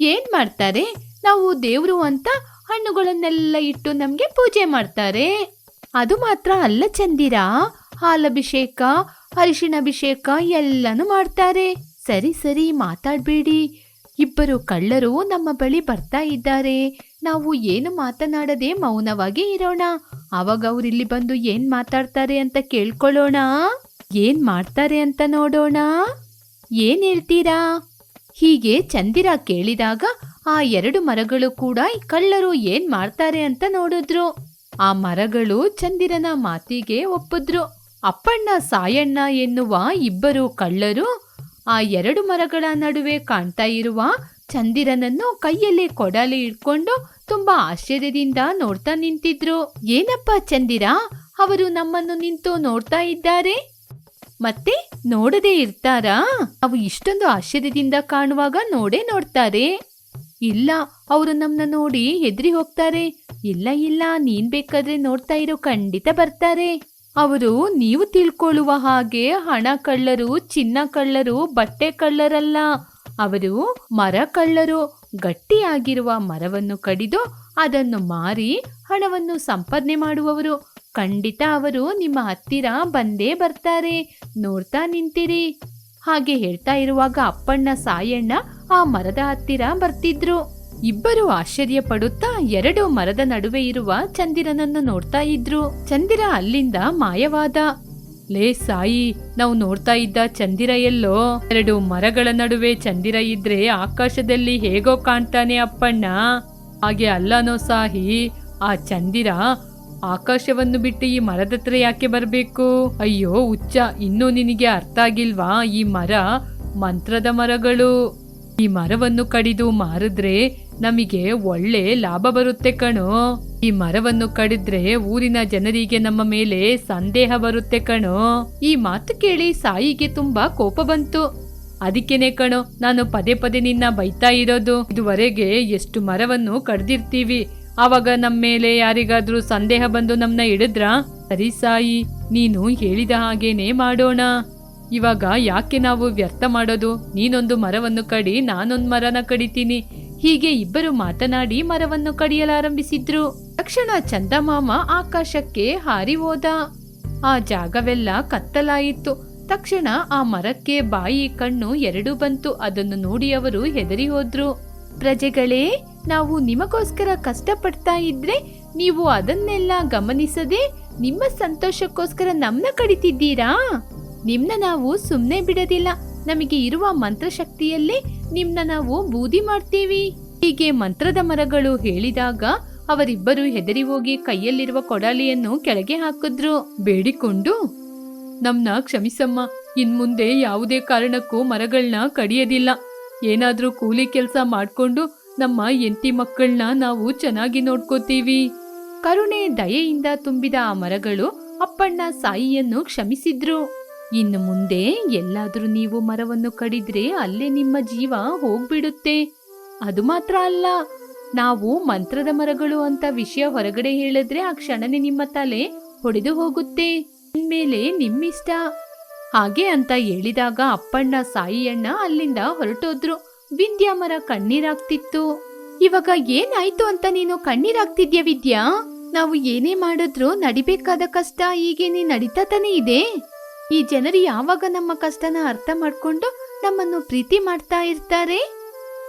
ಏನ್ ಮಾಡ್ತಾರೆ? ನಾವು ದೇವ್ರು ಅಂತ ಹಣ್ಣುಗಳನ್ನೆಲ್ಲ ಇಟ್ಟು ನಮಗೆ ಪೂಜೆ ಮಾಡ್ತಾರೆ. ಅದು ಮಾತ್ರ ಅಲ್ಲ ಚಂದಿರ, ಹಾಲಭಿಷೇಕ ಅರಿಶಿಣಾಭಿಷೇಕ ಎಲ್ಲನೂ ಮಾಡ್ತಾರೆ. ಸರಿ ಸರಿ, ಮಾತಾಡ್ಬೇಡಿ. ಇಬ್ಬರು ಕಳ್ಳರು ನಮ್ಮ ಬಳಿ ಬರ್ತಾ ಇದ್ದಾರೆ. ನಾವು ಏನು ಮಾತನಾಡದೆ ಮೌನವಾಗಿ ಇರೋಣ. ಅವಾಗ ಅವರಿಲ್ಲಿ ಬಂದು ಏನ್ ಮಾತಾಡ್ತಾರೆ ಅಂತ ಕೇಳ್ಕೊಳ್ಳೋಣ. ಏನ್ ಮಾಡ್ತಾರೆ ಅಂತ ನೋಡೋಣ. ಏನ್ ಹೇಳ್ತೀರಾ? ಹೀಗೆ ಚಂದಿರ ಕೇಳಿದಾಗ ಆ ಎರಡು ಮರಗಳು ಕೂಡ ಈ ಕಳ್ಳರು ಏನ್ ಮಾಡ್ತಾರೆ ಅಂತ ನೋಡಿದ್ರು. ಆ ಮರಗಳು ಚಂದಿರನ ಮಾತಿಗೆ ಒಪ್ಪಿದ್ರು. ಅಪ್ಪಣ್ಣ, ಸಾಯಣ್ಣ ಎನ್ನುವ ಇಬ್ಬರು ಕಳ್ಳರು ಆ ಎರಡು ಮರಗಳ ನಡುವೆ ಕಾಣ್ತಾ ಇರುವ ಚಂದಿರನನ್ನು ಕೈಯಲ್ಲಿ ಕೊಡಲಿ ಇಟ್ಕೊಂಡು ತುಂಬಾ ಆಶ್ಚರ್ಯದಿಂದ ನೋಡ್ತಾ ನಿಂತಿದ್ರು. ಏನಪ್ಪ ಚಂದಿರ, ಅವರು ನಮ್ಮನ್ನು ನಿಂತು ನೋಡ್ತಾ ಇದ್ದಾರೆ? ಮತ್ತೆ ನೋಡದೇ ಇರ್ತಾರಾ? ಅವು ಇಷ್ಟೊಂದು ಆಶ್ಚರ್ಯದಿಂದ ಕಾಣುವಾಗ ನೋಡೇ ನೋಡ್ತಾರೆ. ಇಲ್ಲ, ಅವರು ನಮ್ಮನ್ನ ನೋಡಿ ಹೆದ್ರಿ ಹೋಗ್ತಾರೆ. ಇಲ್ಲ ಇಲ್ಲ, ನೀನ್ ಬೇಕಾದ್ರೆ ನೋಡ್ತಾ ಇರೋ, ಖಂಡಿತ ಬರ್ತಾರೆ. ಅವರು ನೀವು ತಿಳ್ಕೊಳ್ಳುವ ಹಾಗೆ ಹಣ ಕಳ್ಳರು, ಚಿನ್ನ ಕಳ್ಳರು, ಬಟ್ಟೆ ಕಳ್ಳರಲ್ಲ. ಅವರು ಮರ ಕಳ್ಳರು, ಗಟ್ಟಿಯಾಗಿರುವ ಮರವನ್ನು ಕಡಿದು ಅದನ್ನು ಮಾರಿ ಹಣವನ್ನು ಸಂಪಾದನೆ ಮಾಡುವವರು. ಖಂಡಿತ ಅವರು ನಿಮ್ಮ ಹತ್ತಿರ ಬಂದೇ ಬರ್ತಾರೆ. ನೋಡ್ತಾ ನಿಂತಿರಿ. ಹಾಗೆ ಹೇಳ್ತಾ ಇರುವಾಗ ಅಪ್ಪಣ್ಣ, ಸಾಯಣ್ಣ ಆ ಮರದ ಹತ್ತಿರ ಬರ್ತಿದ್ರು. ಇಬ್ಬರು ಆಶ್ಚರ್ಯ ಪಡುತ್ತಾ ಎರಡು ಮರದ ನಡುವೆ ಇರುವ ಚಂದಿರನನ್ನು ನೋಡ್ತಾ ಇದ್ರು. ಚಂದಿರ ಅಲ್ಲಿಂದ ಮಾಯವಾದ, ಲೇ ಸಾಯಿ, ನಾವು ನೋಡ್ತಾ ಇದ್ದ ಚಂದಿರ ಎಲ್ಲೋ? ಎರಡು ಮರಗಳ ನಡುವೆ ಚಂದಿರ ಇದ್ರೆ ಆಕಾಶದಲ್ಲಿ ಹೇಗೋ ಕಾಣ್ತಾನೆ ಅಪ್ಪಣ್ಣ. ಹಾಗೆ ಅಲ್ಲನೋ ಸಾಹಿ, ಆ ಚಂದಿರ ಆಕಾಶವನ್ನು ಬಿಟ್ಟು ಈ ಮರದ ಹತ್ರ ಯಾಕೆ ಬರಬೇಕು? ಅಯ್ಯೋ ಹುಚ್ಚ, ಇನ್ನೂ ನಿನಗೆ ಅರ್ಥ ಆಗಿಲ್ವಾ? ಈ ಮರ ಮಂತ್ರದ ಮರಗಳು. ಈ ಮರವನ್ನು ಕಡಿದು ಮಾರಿದ್ರೆ ನಮಗೆ ಒಳ್ಳೆ ಲಾಭ ಬರುತ್ತೆ ಕಣೋ. ಈ ಮರವನ್ನು ಕಡಿದ್ರೆ ಊರಿನ ಜನರಿಗೆ ನಮ್ಮ ಮೇಲೆ ಸಂದೇಹ ಬರುತ್ತೆ ಕಣೋ. ಈ ಮಾತು ಕೇಳಿ ಸಾಯಿಗೆ ತುಂಬಾ ಕೋಪ ಬಂತು. ಅದಕ್ಕೇನೆ ಕಣೋ, ನಾನು ಪದೇ ಪದೇ ನಿನ್ನ ಬೈತಾ ಇರೋದು. ಇದುವರೆಗೆ ಎಷ್ಟು ಮರವನ್ನು ಕಡ್ದಿರ್ತೀವಿ. ಆವಾಗ ನಮ್ಮ ಮೇಲೆ ಯಾರಿಗಾದ್ರೂ ಸಂದೇಹ ಬಂದು ನಮ್ನ ಹಿಡಿದ್ರಾ? ಸರಿ ಸಾಯಿ, ನೀನು ಹೇಳಿದ ಹಾಗೇನೆ ಮಾಡೋಣ. ಇವಾಗ ಯಾಕೆ ನಾವು ವ್ಯರ್ಥ ಮಾಡೋದು? ನೀನೊಂದು ಮರವನ್ನು ಕಡಿ, ನಾನೊಂದು ಮರನ ಕಡಿತೀನಿ. ಹೀಗೆ ಇಬ್ಬರು ಮಾತನಾಡಿ ಮರವನ್ನು ಕಡಿಯಲಾರಂಭಿಸಿದ್ರು. ತಕ್ಷಣ ಚಂದಮಾಮ ಆಕಾಶಕ್ಕೆ ಹಾರಿ ಹೋದ. ಆ ಜಾಗವೆಲ್ಲ ಕತ್ತಲಾಯಿತು. ತಕ್ಷಣ ಆ ಮರಕ್ಕೆ ಬಾಯಿ, ಕಣ್ಣು ಎರಡೂ ಬಂತು. ಅದನ್ನು ನೋಡಿ ಅವರು ಹೆದರಿ ಹೋದ್ರು. ಪ್ರಜೆಗಳೇ, ನಾವು ನಿಮಗೋಸ್ಕರ ಕಷ್ಟಪಡ್ತಾ ಇದ್ರೆ ನೀವು ಅದನ್ನೆಲ್ಲ ಗಮನಿಸದೆ ನಿಮ್ಮ ಸಂತೋಷಕ್ಕೋಸ್ಕರ ನಮ್ನ ಕಡಿತಿದ್ದೀರಾ? ನಿಮ್ನ ನಾವು ಸುಮ್ಮನೆ ಬಿಡೋದಿಲ್ಲ. ನಮಗೆ ಇರುವ ಮಂತ್ರಶಕ್ತಿಯಲ್ಲೇ ನಿಮ್ನ ನಾವು ಬೂದಿ ಮಾಡ್ತೀವಿ. ಹೀಗೆ ಮಂತ್ರದ ಮರಗಳು ಹೇಳಿದಾಗ ಅವರಿಬ್ಬರು ಹೆದರಿ ಹೋಗಿ ಕೈಯಲ್ಲಿರುವ ಕೊಡಲಿಯನ್ನು ಕೆಳಗೆ ಹಾಕಿದ್ರು. ಬೇಡಿಕೊಂಡು, ನಮ್ನ ಕ್ಷಮಿಸಮ್ಮ, ಇನ್ಮುಂದೆ ಯಾವುದೇ ಕಾರಣಕ್ಕೂ ಮರಗಳನ್ನ ಕಡಿಯೋದಿಲ್ಲ. ಏನಾದರೂ ಕೂಲಿ ಕೆಲಸ ಮಾಡ್ಕೊಂಡು ನಮ್ಮ ಎಂಟಿ ಮಕ್ಕಳನ್ನ ನಾವು ಚೆನ್ನಾಗಿ ನೋಡ್ಕೋತೀವಿ. ಕರುಣೆ ದಯೆಯಿಂದ ತುಂಬಿದ ಆ ಮರಗಳು ಅಪ್ಪಣ್ಣ ಸಾಯಿಯನ್ನು ಕ್ಷಮಿಸಿದ್ರು. ಇನ್ನು ಮುಂದೆ ಎಲ್ಲಾದರೂ ನೀವು ಮರವನ್ನು ಕಡಿದ್ರೆ ಅಲ್ಲೇ ನಿಮ್ಮ ಜೀವ ಹೋಗ್ಬಿಡುತ್ತೆ. ಅದು ಮಾತ್ರ ಅಲ್ಲ, ನಾವು ಮಂತ್ರದ ಮರಗಳು ಅಂತ ವಿಷಯ ಹೊರಗಡೆ ಹೇಳಿದ್ರೆ ಆ ಕ್ಷಣನೇ ನಿಮ್ಮ ತಲೆ ಹೊಡೆದು ಹೋಗುತ್ತೆ. ಇನ್ಮೇಲೆ ನಿಮ್ಮಿಷ್ಟ. ಹಾಗೆ ಅಂತ ಹೇಳಿದಾಗ ಅಪ್ಪಣ್ಣ, ಸಾಯಿಯಣ್ಣ ಅಲ್ಲಿಂದ ಹೊರಟೋದ್ರು. ವಿದ್ಯಾ ಮರ ಕಣ್ಣೀರಾಗ್ತಿತ್ತು. ಇವಾಗ ಏನಾಯ್ತು ಅಂತ ನೀನು ಕಣ್ಣೀರಾಗ್ತಿದ್ಯಾ ವಿದ್ಯಾ? ನಾವು ಏನೇ ಮಾಡಿದ್ರು ನಡಿಬೇಕಾದ ಕಷ್ಟ ಈಗೇನೆ ನಡೀತಾ ತಾನೇ ಇದೆ. ಈ ಜನರು ಯಾವಾಗ ನಮ್ಮ ಕಷ್ಟನ ಅರ್ಥ ಮಾಡ್ಕೊಂಡು ನಮ್ಮನ್ನು ಪ್ರೀತಿ ಮಾಡ್ತಾ ಇರ್ತಾರೆ?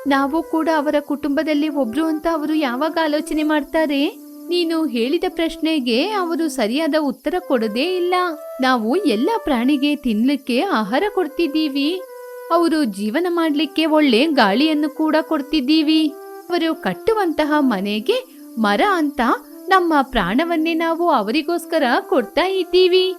ನಾವು ಕೂಡ ಅವರ ಕುಟುಂಬದಲ್ಲಿ ಒಬ್ರು ಅಂತ ಅವರು ಯಾವಾಗ ಆಲೋಚನೆ ಮಾಡ್ತಾರೆ? ನೀನು ಹೇಳಿದ ಪ್ರಶ್ನೆಗೆ ಅವರು ಸರಿಯಾದ ಉತ್ತರ ಕೊಡೋದೇ ಇಲ್ಲ. ನಾವು ಎಲ್ಲ ಪ್ರಾಣಿಗೆ ತಿನ್ಲಿಕ್ಕೆ ಆಹಾರ ಕೊಡ್ತಿದ್ದೀವಿ. ಅವರು ಜೀವನ ಮಾಡ್ಲಿಕ್ಕೆ ಒಳ್ಳೆ ಗಾಳಿಯನ್ನು ಕೂಡ ಕೊಡ್ತಿದ್ದೀವಿ. ಅವರು ಕಟ್ಟುವಂತಹ ಮನೆಗೆ ಮರ ಅಂತ ನಮ್ಮ ಪ್ರಾಣವನ್ನೇ ನಾವು ಅವರಿಗೋಸ್ಕರ ಕೊಡ್ತಾ ಇದ್ದೀವಿ.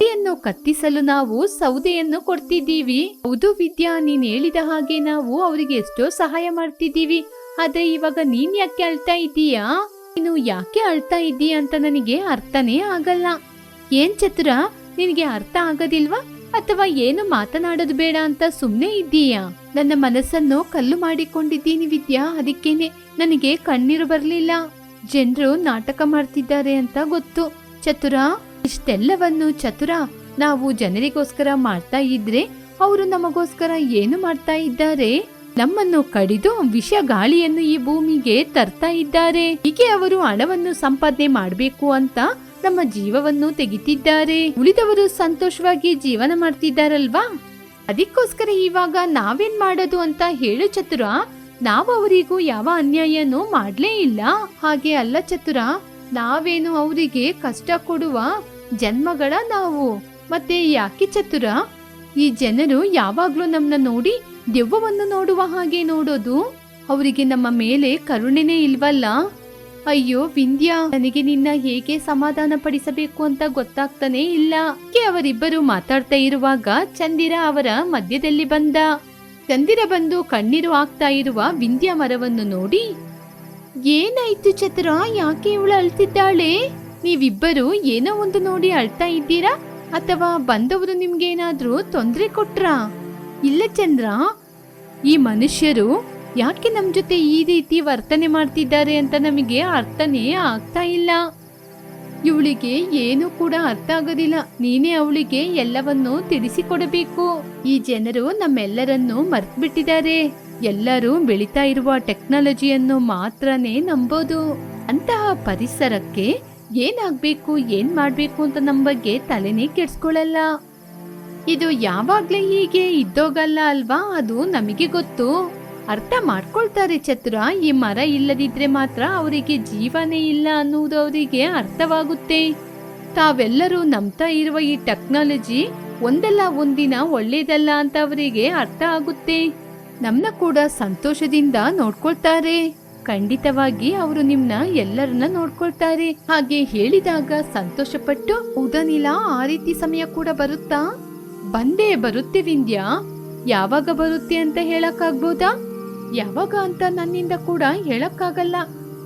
ಯನ್ನು ಕತ್ತಿಸಲು ನಾವು ಸೌದೆಯನ್ನು ಕೊಡ್ತಿದ್ದೀವಿ. ಹೌದು ವಿದ್ಯಾ, ನೀನ್ ಹೇಳಿದ ಹಾಗೆ ನಾವು ಅವರಿಗೆ ಎಷ್ಟೋ ಸಹಾಯ ಮಾಡ್ತಿದ್ದೀವಿ. ಆದ್ರೆ ಇವಾಗ ನೀನ್ ಯಾಕೆ ಅಳ್ತಾ ಇದ್ದೀಯಾ? ನೀನು ಯಾಕೆ ಅಳ್ತಾ ಇದ್ದೀಯ ಅಂತ ನನಗೆ ಅರ್ಥನೇ ಆಗಲ್ಲ. ಏನ್ ಚತುರ? ನಿನಗೆ ಅರ್ಥ ಆಗೋದಿಲ್ವಾ? ಅಥವಾ ಏನು ಮಾತನಾಡೋದು ಬೇಡ ಅಂತ ಸುಮ್ನೆ ಇದ್ದೀಯಾ? ನನ್ನ ಮನಸ್ಸನ್ನು ಕಲ್ಲು ಮಾಡಿಕೊಂಡಿದ್ದೀನಿ ವಿದ್ಯಾ, ಅದಕ್ಕೇನೆ ನನಗೆ ಕಣ್ಣೀರು ಬರ್ಲಿಲ್ಲ. ಜನರು ನಾಟಕ ಮಾಡ್ತಿದ್ದಾರೆ ಅಂತ ಗೊತ್ತು. ಚತುರ ಇಷ್ಟೆಲ್ಲವನ್ನು ಚತುರ, ನಾವು ಜನರಿಗೋಸ್ಕರ ಮಾಡ್ತಾ ಇದ್ರೆ ಅವರು ನಮಗೋಸ್ಕರ ಏನು ಮಾಡ್ತಾ ಇದ್ದಾರೆ? ನಮ್ಮನ್ನು ಕಡಿದು ವಿಷ ಗಾಳಿಯನ್ನು ಈ ಭೂಮಿಗೆ ತರ್ತಾ ಇದ್ದಾರೆ. ಹೀಗೆ ಅವರು ಹಣವನ್ನು ಸಂಪಾದನೆ ಮಾಡಬೇಕು ಅಂತ ನಮ್ಮ ಜೀವವನ್ನು ತೆಗಿತಿದ್ದಾರೆ. ಉಳಿದವರು ಸಂತೋಷವಾಗಿ ಜೀವನ ಮಾಡ್ತಿದ್ದಾರಲ್ವಾ? ಅದಕ್ಕೋಸ್ಕರ ಇವಾಗ ನಾವೇನ್ ಮಾಡೋದು ಅಂತ ಹೇಳು ಚತುರ. ನಾವು ಅವರಿಗೂ ಯಾವ ಅನ್ಯಾಯನೂ ಮಾಡ್ಲೇ ಇಲ್ಲ. ಹಾಗೆ ಅಲ್ಲ ಚತುರ, ನಾವೇನು ಅವರಿಗೆ ಕಷ್ಟ ಕೊಡುವ ಜನ್ಮಗಳ ನಾವು. ಮತ್ತೆ ಯಾಕೆ ಚತುರ? ಈ ಜನರು ಯಾವಾಗ್ಲೂ ನಮ್ಮನ್ನ ನೋಡಿ ದೆವ್ವವನ್ನು ನೋಡುವ ಹಾಗೆ ನೋಡೋದು. ಅವರಿಗೆ ನಮ್ಮ ಮೇಲೆ ಕರುಣೆನೇ ಇಲ್ವಲ್ಲ? ಅಯ್ಯೋ ವಿಂದ್ಯಾ, ನನಗೆ ನಿನ್ನ ಹೇಗೆ ಸಮಾಧಾನ ಪಡಿಸಬೇಕು ಅಂತ ಗೊತ್ತಾಗ್ತಾನೆ ಇಲ್ಲ. ಅವರಿಬ್ಬರು ಮಾತಾಡ್ತಾ ಇರುವಾಗ ಚಂದಿರ ಅವರ ಮಧ್ಯದಲ್ಲಿ ಬಂದ? ಚಂದಿರ ಬಂದು ಕಣ್ಣೀರು ಆಗ್ತಾ ಇರುವ ವಿಂಧ್ಯ ಮರವನ್ನು ನೋಡಿ, ಏನಾಯ್ತು ಚತುರ? ಯಾಕೆ ಇವಳು ಅಳ್ತಿದ್ದಾಳೆ? ನೀವಿಬ್ಬರು ಏನೋ ಒಂದು ನೋಡಿ ಅಳ್ತಾ ಇದ್ದೀರಾ? ಅಥವಾ ಬಂದವರು ನಿಮ್ಗೇನಾದ್ರೂ ತೊಂದರೆ ಕೊಟ್ರಾ? ಇಲ್ಲ ಚಂದ್ರ, ಈ ಮನುಷ್ಯರು ಯಾಕೆ ನಮ್ ಜೊತೆ ಈ ರೀತಿ ವರ್ತನೆ ಮಾಡ್ತಿದ್ದಾರೆ ಅಂತ ನಮಗೆ ಅರ್ಥನೇ ಆಗ್ತಾ ಇಲ್ಲ. ಇವಳಿಗೆ ಏನು ಕೂಡ ಅರ್ಥ ಆಗೋದಿಲ್ಲ. ನೀನೇ ಅವಳಿಗೆ ಎಲ್ಲವನ್ನೂ ತಿಳಿಸಿಕೊಡಬೇಕು. ಈ ಜನರು ನಮ್ಮೆಲ್ಲರನ್ನು ಮರ್ತ್ಬಿಟ್ಟಿದ್ದಾರೆ. ಎಲ್ಲರೂ ಬೆಳೀತಾ ಇರುವ ಟೆಕ್ನಾಲಜಿಯನ್ನು ಮಾತ್ರನೇ ನಂಬೋದು. ಅಂತಹ ಪರಿಸರಕ್ಕೆ ಏನಾಗ್ಬೇಕು, ಏನ್ ಮಾಡ್ಬೇಕು ಅಂತ ನಮ್ ಬಗ್ಗೆ ತಲೆನೇ ಕೆಡ್ಸ್ಕೊಳಲ್ಲ. ಇದು ಯಾವಾಗ್ಲೇ ಹೀಗೆ ಇದ್ದೋಗಲ್ಲ ಅಲ್ವಾ? ಅದು ನಮಗೆ ಗೊತ್ತು. ಅರ್ಥ ಮಾಡ್ಕೊಳ್ತಾರೆ ಚತುರ ಈ ಮರ ಇಲ್ಲದಿದ್ರೆ ಮಾತ್ರ ಅವರಿಗೆ ಜೀವನೇ ಇಲ್ಲ ಅನ್ನುವುದು ಅವರಿಗೆ ಅರ್ಥವಾಗುತ್ತೆ. ತಾವೆಲ್ಲರೂ ನಂಬ್ತಾ ಇರುವ ಈ ಟೆಕ್ನಾಲಜಿ ಒಂದಲ್ಲ ಒಂದಿನ ಒಳ್ಳೇದಲ್ಲ ಅಂತ ಅವರಿಗೆ ಅರ್ಥ ಆಗುತ್ತೆ. ನಮ್ನ ಕೂಡ ಸಂತೋಷದಿಂದ ನೋಡ್ಕೊಳ್ತಾರೆ. ಖಂಡಿತವಾಗಿ ಅವರು ನಿಮ್ನ ಎಲ್ಲರನ್ನ ನೋಡ್ಕೊಳ್ತಾರೆ. ಹಾಗೆ ಹೇಳಿದಾಗ ಸಂತೋಷಪಟ್ಟು ಉದನಿಲ ಆ ರೀತಿ ಸಮಯ ಕೂಡ ಬರುತ್ತಾ? ಬಂದೇ ಬರುತ್ತೆ ವಿಂದ್ಯಾ. ಯಾವಾಗ ಬರುತ್ತೆ ಅಂತ ಹೇಳಕ್ಕಾಗ್ಬೋದಾ? ಯಾವಾಗ ಅಂತ ನನ್ನಿಂದ ಕೂಡ ಹೇಳಕ್ಕಾಗಲ್ಲ.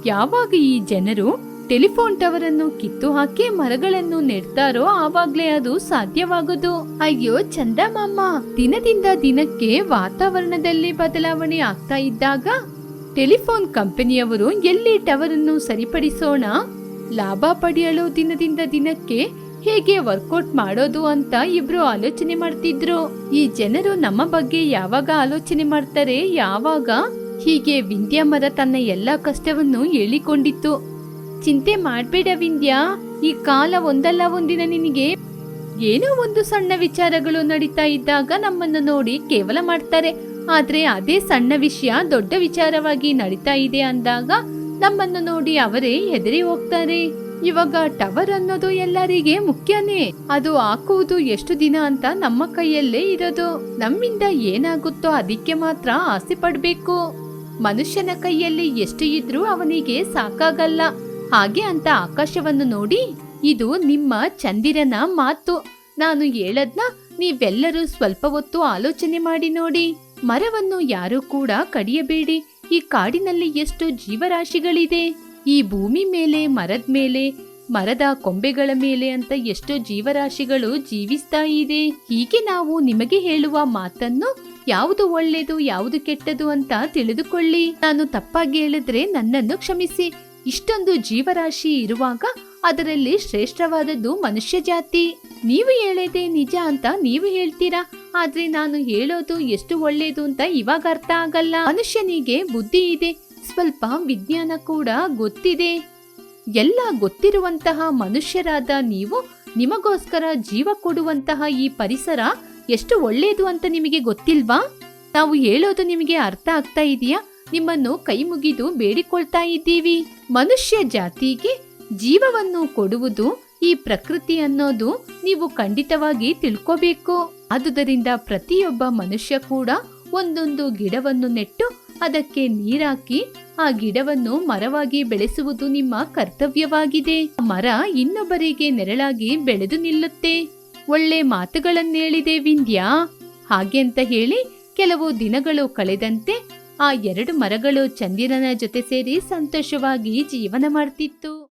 ಯಾವಾಗ ಈ ಜನರು ಟೆಲಿಫೋನ್ ಟವರ್ ಅನ್ನು ಕಿತ್ತು ಹಾಕಿ ಮರಗಳನ್ನು ನೆಡ್ತಾರೋ ಆವಾಗ್ಲೇ ಅದು ಸಾಧ್ಯವಾಗದು. ಅಯ್ಯೋ ಚಂದಮಾಮ ದಿನದಿಂದ ದಿನಕ್ಕೆ ವಾತಾವರಣದಲ್ಲಿ ಬದಲಾವಣೆ ಆಗ್ತಾ ಇದ್ದಾಗ ಟೆಲಿಫೋನ್ ಕಂಪನಿಯವರು ಎಲ್ಲಿ ಟವರ್ ಅನ್ನು ಸರಿಪಡಿಸೋಣ? ಲಾಭ ಪಡೆಯಲು ದಿನದಿಂದ ದಿನಕ್ಕೆ ಹೇಗೆ ವರ್ಕೌಟ್ ಮಾಡೋದು ಅಂತ ಇಬ್ರು ಆಲೋಚನೆ ಮಾಡ್ತಿದ್ರು. ಈ ಜನರು ನಮ್ಮ ಬಗ್ಗೆ ಯಾವಾಗ ಆಲೋಚನೆ ಮಾಡ್ತಾರೆ, ಯಾವಾಗ ಹೀಗೆ ವಿಂಧ್ಯ ಮರ ತನ್ನ ಎಲ್ಲಾ ಕಷ್ಟವನ್ನು ಹೇಳಿಕೊಂಡಿತ್ತು. ಚಿಂತೆ ಮಾಡಬೇಡ ವಿಂದ್ಯಾ ಈ ಕಾಲ ಒಂದಲ್ಲ ಒಂದಿನ ನಿನಗೆ. ಏನೋ ಒಂದು ಸಣ್ಣ ವಿಚಾರಗಳು ನಡೀತಾ ಇದ್ದಾಗ ನಮ್ಮನ್ನು ನೋಡಿ ಕೇವಲ ಮಾಡ್ತಾರೆ. ಆದ್ರೆ ಅದೇ ಸಣ್ಣ ವಿಷಯ ದೊಡ್ಡ ವಿಚಾರವಾಗಿ ನಡೀತಾ ಇದೆ ಅಂದಾಗ ನಮ್ಮನ್ನು ನೋಡಿ ಅವರೇ ಹೆದರಿ ಹೋಗ್ತಾರೆ. ಇವಾಗ ಟವರ್ ಅನ್ನೋದು ಎಲ್ಲರಿಗೆ ಮುಖ್ಯನೇ. ಅದು ಹಾಕುವುದು ಎಷ್ಟು ದಿನ ಅಂತ ನಮ್ಮ ಕೈಯಲ್ಲೇ ಇರೋದು. ನಮ್ಮಿಂದ ಏನಾಗುತ್ತೋ ಅದಕ್ಕೆ ಮಾತ್ರ ಆಸೆ ಪಡ್ಬೇಕು. ಮನುಷ್ಯನ ಕೈಯಲ್ಲಿ ಎಷ್ಟು ಇದ್ರೂ ಅವನಿಗೆ ಸಾಕಾಗಲ್ಲ. ಹಾಗೆ ಅಂತ ಆಕಾಶವನ್ನು ನೋಡಿ, ಇದು ನಿಮ್ಮ ಚಂದಿರನ ಮಾತು. ನಾನು ಹೇಳದ್ನ ನೀವೆಲ್ಲರೂ ಸ್ವಲ್ಪ ಹೊತ್ತು ಆಲೋಚನೆ ಮಾಡಿ ನೋಡಿ. ಮರವನ್ನು ಯಾರು ಕೂಡ ಕಡಿಯಬೇಡಿ. ಈ ಕಾಡಿನಲ್ಲಿ ಎಷ್ಟು ಜೀವರಾಶಿಗಳಿದೆ. ಈ ಭೂಮಿ ಮೇಲೆ, ಮರದ ಮೇಲೆ, ಮರದ ಕೊಂಬೆಗಳ ಮೇಲೆ ಅಂತ ಎಷ್ಟೋ ಜೀವರಾಶಿಗಳು ಜೀವಿಸ್ತಾ ಇದೆ. ಹೀಗೆ ನಾವು ನಿಮಗೆ ಹೇಳುವ ಮಾತನ್ನು ಯಾವುದು ಒಳ್ಳೆಯದು, ಯಾವುದು ಕೆಟ್ಟದು ಅಂತ ತಿಳಿದುಕೊಳ್ಳಿ. ನಾನು ತಪ್ಪಾಗಿ ಹೇಳಿದ್ರೆ ನನ್ನನ್ನು ಕ್ಷಮಿಸಿ. ಇಷ್ಟೊಂದು ಜೀವರಾಶಿ ಇರುವಾಗ ಅದರಲ್ಲಿ ಶ್ರೇಷ್ಠವಾದದ್ದು ಮನುಷ್ಯ ಜಾತಿ. ನೀವು ಹೇಳದೆ ನಿಜ ಅಂತ ನೀವು ಹೇಳ್ತೀರಾ? ಆದ್ರೆ ನಾನು ಹೇಳೋದು ಎಷ್ಟು ಒಳ್ಳೇದು ಅಂತ ಇವಾಗ ಅರ್ಥ ಆಗಲ್ಲ. ಮನುಷ್ಯನಿಗೆ ಬುದ್ಧಿ ಇದೆ, ಸ್ವಲ್ಪ ವಿಜ್ಞಾನ ಕೂಡ ಗೊತ್ತಿದೆ. ಎಲ್ಲ ಗೊತ್ತಿರುವಂತಹ ಮನುಷ್ಯರಾದ ನೀವು, ನಿಮಗೋಸ್ಕರ ಜೀವ ಕೊಡುವಂತಹ ಈ ಪರಿಸರ ಎಷ್ಟು ಒಳ್ಳೆಯದು ಅಂತ ನಿಮಗೆ ಗೊತ್ತಿಲ್ವಾ? ನಾವು ಹೇಳೋದು ನಿಮಗೆ ಅರ್ಥ ಆಗ್ತಾ ಇದೆಯಾ? ನಿಮ್ಮನ್ನು ಕೈ ಮುಗಿದು ಬೇಡಿಕೊಳ್ತಾ ಇದ್ದೀವಿ. ಮನುಷ್ಯ ಜಾತಿಗೆ ಜೀವವನ್ನು ಕೊಡುವುದು ಈ ಪ್ರಕೃತಿ ಅನ್ನೋದು ನೀವು ಖಂಡಿತವಾಗಿ ತಿಳ್ಕೋಬೇಕು. ಆದುದರಿಂದ ಪ್ರತಿಯೊಬ್ಬ ಮನುಷ್ಯ ಕೂಡ ಒಂದೊಂದು ಗಿಡವನ್ನು ನೆಟ್ಟು ಅದಕ್ಕೆ ನೀರಾಕಿ ಆ ಗಿಡವನ್ನು ಮರವಾಗಿ ಬೆಳೆಸುವುದು ನಿಮ್ಮ ಕರ್ತವ್ಯವಾಗಿದೆ. ಮರ ಇನ್ನೊಬ್ಬರಿಗೆ ನೆರಳಾಗಿ ಬೆಳೆದು ನಿಲ್ಲುತ್ತೆ. ಒಳ್ಳೆ ಮಾತುಗಳನ್ನೇಳಿದೆ ವಿಂದ್ಯಾ. ಹಾಗೆ ಅಂತ ಹೇಳಿ ಕೆಲವು ದಿನಗಳು ಕಳೆದಂತೆ ಆ ಎರಡು ಮರಗಳು ಚಂದಿರನ ಜೊತೆ ಸೇರಿ ಸಂತೋಷವಾಗಿ ಜೀವನ ಮಾಡ್ತಿತ್ತು.